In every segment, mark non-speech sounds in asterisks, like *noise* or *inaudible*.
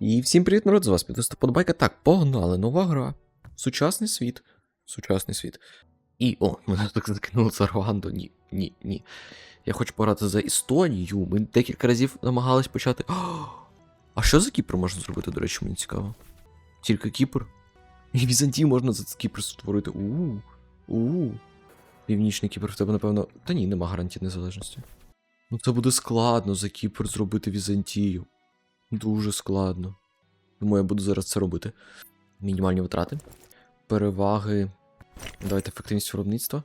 І всім привіт, народ, з вас підвести подобайка. Так, погнали, нова гра. Сучасний світ. Сучасний світ. І. О, мене так закинуло за Руанду. Ні, ні, ні. Я хочу пограти за Естонію. Ми декілька разів намагались почати. О, а що за Кіпр можна зробити, до речі, мені цікаво. Тільки Кіпр. І Візантію можна за Кіпр створити. У. У. Північний Кіпр в тебе, напевно. Та ні, нема гарантії незалежності. Ну це буде складно за Кіпр зробити Візантію. Дуже складно. Тому я буду зараз це робити. Мінімальні витрати. Переваги. Давайте ефективність виробництва.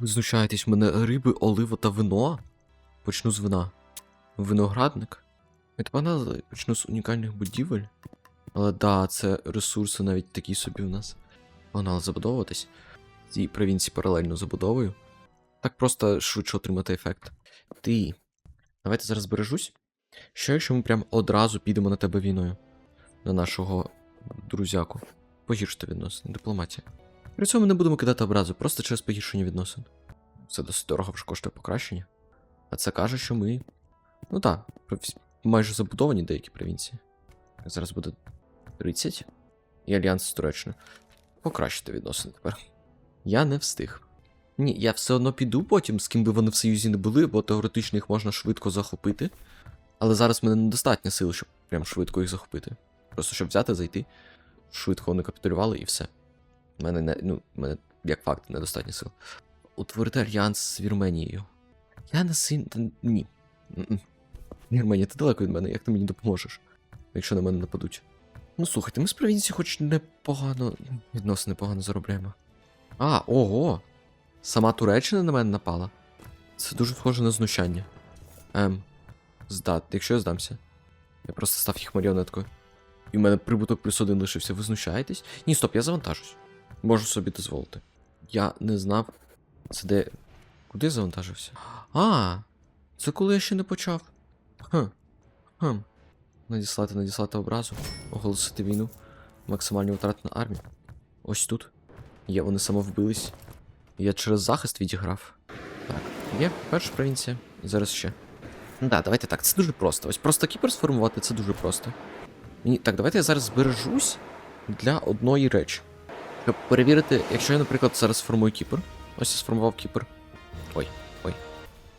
Ви знущаєтесь, в мене риби, олива та вино. Почну з вина. Виноградник. Погнали, почну з унікальних будівель. Але да, це ресурси навіть такі собі в нас. Погнали забудовуватись. Ці провінції паралельно забудовую. Так просто швидше отримати ефект. Ти. Давайте зараз бережусь. Що якщо ми прям одразу підемо на тебе війною? На нашого друзяку. Погіршити відносини, дипломатія. При цьому не будемо кидати образу, просто через погіршення відносин. Це досить дорого вже коштує покращення. А це каже, що ми. Ну так, майже забудовані деякі провінції. Зараз буде 30. І альянс з Туреччиною. Покращити відносини тепер. Я не встиг. Ні, я все одно піду потім, з ким би вони в союзі не були, бо теоретично їх можна швидко захопити. Але зараз в мене недостатньо сил, щоб прям швидко їх захопити. Просто щоб взяти, зайти, швидко вони капітулювали і все. У мене не, ну, мене, як факт, недостатньо сил. Утворити альянс з Вірменією. Я не син. та Ні. Вірменія, ти далеко від мене, як ти мені допоможеш, якщо на мене нападуть. Ну слухайте, ми з провінції хоч непогано. Відносно непогано заробляємо. А, ого! Сама Туреччина на мене напала. Це дуже схоже на знущання. Ем. Здат, якщо я здамся. Я просто став їх маріонеткою. І в мене прибуток плюс один лишився. Ви знущаєтесь? Ні, стоп, я завантажусь. Можу собі дозволити. Я не знав. Це де. Куди я завантажився? А, це коли я ще не почав. Хм. Хм. Надіслати, надіслати образу. Оголосити війну. Максимальні витрати на армію. Ось тут. Є, вони самовбились. Я через захист відіграв. Так, є перша провінція. Зараз ще. Ну да, давайте так, це дуже просто. Ось просто кіпер сформувати це дуже просто. Мені... Так, давайте я зараз збережусь для одної речі. Щоб перевірити, якщо я, наприклад, зараз сформую кіпер. Ось я сформував кіпер. Ой, ой.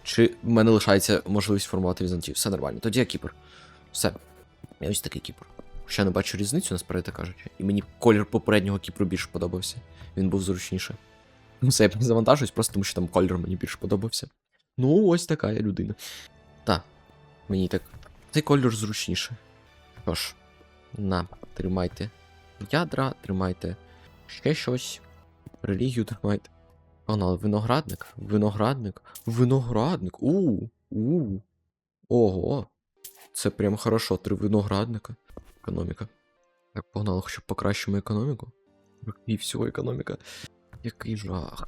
Чи в мене лишається можливість формувати Візантію? Все нормально. Тоді я кіпер. Все. Я ось такий кіпер. Ще не бачу різницю, насправді кажучи. І мені колір попереднього кіпру більше подобався. Він був зручніше. Ну, все, я не завантажуюсь, просто тому що там колір мені більше подобався. Ну, ось така я людина. Так, мені так. Цей колір зручніше. Що ж, на, тримайте ядра, тримайте ще щось. Релігію тримайте. Погнали, виноградник, виноградник, виноградник. У, у. Ого. Це прям хорошо, три виноградника. Економіка. Так, погнали, щоб покращимо економіку. І всього економіка. Який жах.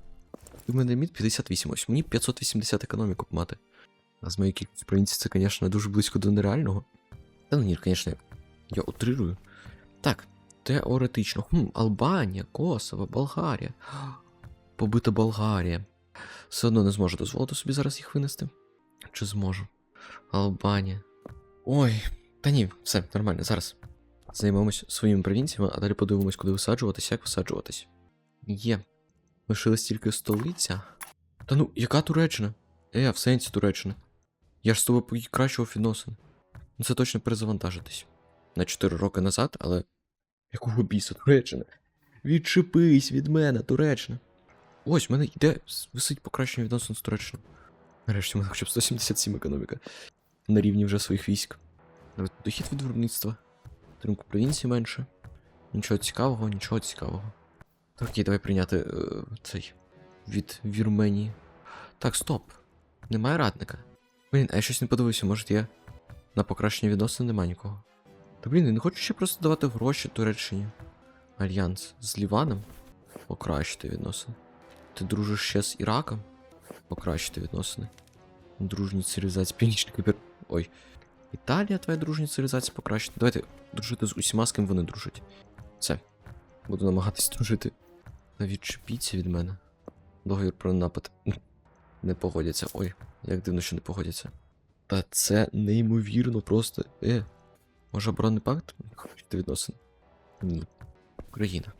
У мене мід 58, ось мені 580 економіку мати. А з моєї кількості це, звісно, дуже близько до нереального. Та ну ні, звісно, я утрирую. Так, теоретично. Хм, Албанія, Косово, Болгарія. *gasps* Побита Болгарія. Все одно не зможу дозволити собі зараз їх винести. Чи зможу? Албанія. Ой, та ні, все, нормально, зараз. Займемось своїми провінціями, а далі подивимось, куди висаджуватися, як висаджуватись. Є. Лишилась тільки столиця. Та ну, яка Туреччина? Е, в сенсі Туреччина. Я ж з тобою покращував відносин. Ну це точно перезавантажитись. На 4 роки назад, але. Якого біса, Туреччина? Відчепись від мене, Туреччина. Ось, в мене йде висить покращення відносин з Туреччиною. Нарешті в мене хоча б 177 економіка. На рівні вже своїх військ. Дохід від виробництва. Тримку провінції менше. Нічого цікавого, нічого цікавого. Так, окей, давай прийняти е, цей від Вірменії. Так, стоп. Немає радника. Блін, а я щось не подивився, може є на покращення відносин нема нікого. Та блін, я не хочу ще просто давати гроші Туреччині. Альянс з Ліваном. Покращити відносини. Ти дружиш ще з Іраком? Покращити відносини. Дружні цивілізації, північний Кипр. Ой. Італія, твоя дружня цивілізація покращити. Давайте дружити з усіма, з ким вони дружать. Все. Буду намагатись дружити. Та відчепіться від мене. Договір про напад. Не погодяться. Ой, як дивно, що не погодяться. Та це неймовірно просто. Е. Може оборонний пакт? Хочете відносини? Ні. Україна.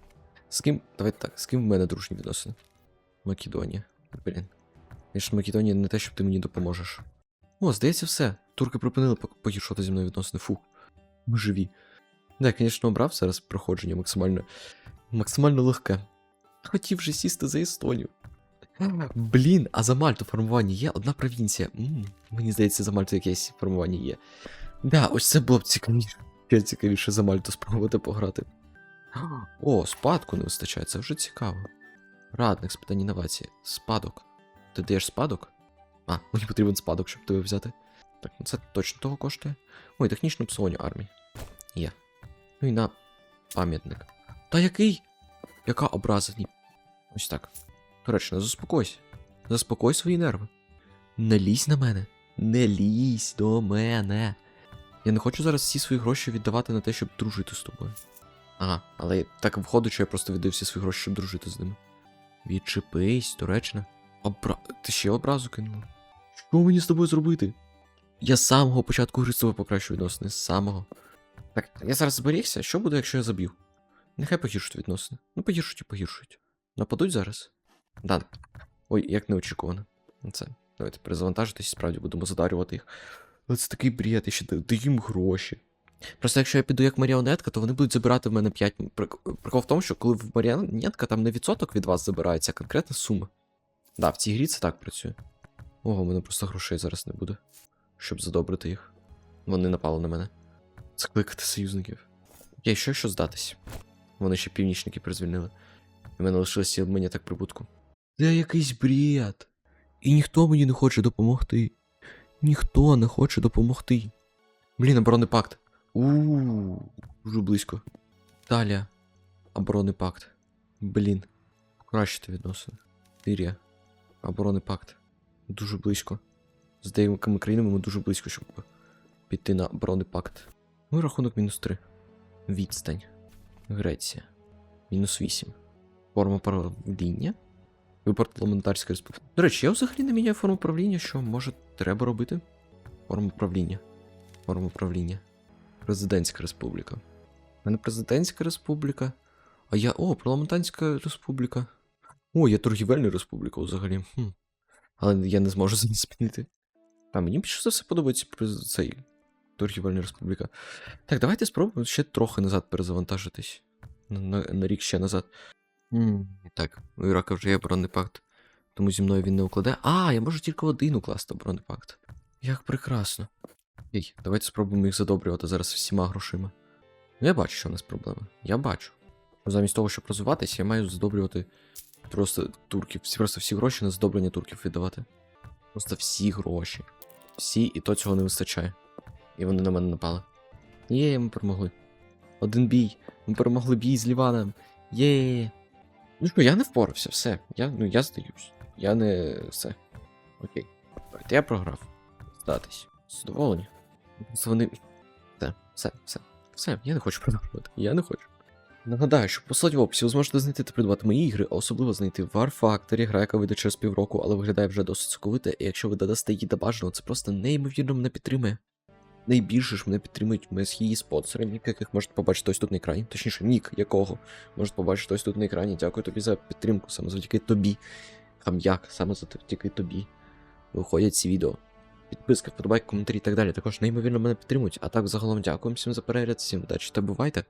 З ким. Давайте так, з ким в мене дружні відносини? Македонія. Блін. Ж Македонія не те, щоб ти мені допоможеш. О, здається, все. Турки припинили погіршувати зі мною відносини. Фу. Ми живі. Да, звісно, обрав зараз проходження максимально. Максимально легке. Хотів же сісти за Естонію. Блін, а за Мальту формування є одна провінція. м мені здається, за Мальту якесь формування є. Да, ось це було б цікавіше. Ще цікавіше за Мальту спробувати пограти. О, спадку не вистачає, це вже цікаво. Радник з питань інновації. Спадок. Ти даєш спадок? А, мені потрібен спадок, щоб тебе взяти. Так, ну це точно того коштує. Ой, технічне псування армії. Є. Ну і на пам'ятник. Та який? Яка образа? Ні. Ось так. Туреччина, заспокойся. Заспокой свої нерви. Не лізь на мене. Не лізь до мене. Я не хочу зараз всі свої гроші віддавати на те, щоб дружити з тобою. Ага, але так виходить, що я просто віддаю всі свої гроші, щоб дружити з ними. Відчепись, Туреччина. Обра... Ти ще образу кинула? Що мені з тобою зробити? Я з самого початку гри з тобою покращу відносини, з самого. Так, я зараз зберігся, що буде, якщо я заб'ю? Нехай погіршують відносини. Ну, погіршують і погіршують. Нападуть зараз? Да. Ой, як неочікувано. Ну, Це. Давайте перезавантажитись, справді будемо задарювати їх. Але це такий бред, я ще да- даю їм гроші. Просто якщо я піду як маріонетка, то вони будуть забирати в мене 5. Прикол в тому, що коли в маріонетка там не відсоток від вас забирається, а конкретна сума. Да, в цій грі це так працює. Ого, у мене просто грошей зараз не буде. Щоб задобрити їх. Вони напали на мене. Закликати союзників. Я ще що здатись. Вони ще північники призвільнили. І в мене лишилося мені так прибутку. Це якийсь бред. І ніхто мені не хоче допомогти. Ніхто не хоче допомогти. Блін, оборонний пакт. у дуже близько. Далі. Оборонний пакт. Блін. Покращити відносини. Сирія. Оборонний пакт. Дуже близько. З деякими країнами ми дуже близько, щоб піти на оборонний пакт. Ну рахунок мінус 3. Відстань. Греція. Мінус 8. Форма правління. Вибор парламентарської республіки. До речі, я взагалі не міняю форму правління, що може треба робити? Форму правління. Форму правління. Президентська республіка. У мене президентська республіка. А я. О, парламентарська республіка. О, я торгівельна республіка взагалі. Хм. Але я не зможу це змінити. А мені більше за все подобається цей торгівельна республіка. Так, давайте спробуємо ще трохи назад перезавантажитись. На, на, на рік ще назад. Так, у Ірака вже є оборонний пакт, тому зі мною він не укладе. А, я можу тільки один укласти оборонний пакт. Як прекрасно. Ей, давайте спробуємо їх задобрювати зараз всіма грошима. Ну, я бачу, що в нас проблеми. Я бачу. Замість того, щоб розвиватися, я маю задобрювати просто турків. Всі, просто всі гроші на задобрення турків віддавати. Просто всі гроші. Всі, і то цього не вистачає. І вони на мене напали. Є, ми перемогли. Один бій. Ми перемогли бій з Ліваном. Є. Ну що, я не впорався, все. Я, ну, я здаюсь. Я не все. Окей. Давайте я програв. Здатись. Задоволені. Вони. Все, все, все. Все, я не хочу продовжувати. Я не хочу. Нагадаю, що посилання в описі ви зможете знайти та придбати мої ігри, а особливо знайти War Factory, гра, яка вийде через півроку, але виглядає вже досить соковите, і якщо ви додасте її до бажаного, це просто неймовірно мене підтримує. Найбільше ж мене підтримують її спонсори, нік яких можете побачити ось тут на екрані. Точніше, нік якого можете побачити ось тут на екрані. Дякую тобі за підтримку, саме завдяки тобі. Хам'як, саме завдяки тобі. Виходять ці відео. Підписки, вподобайки, коментарі і так далі. Також неймовірно мене підтримують. А так загалом дякую всім за перегляд, всім удачі та бувайте!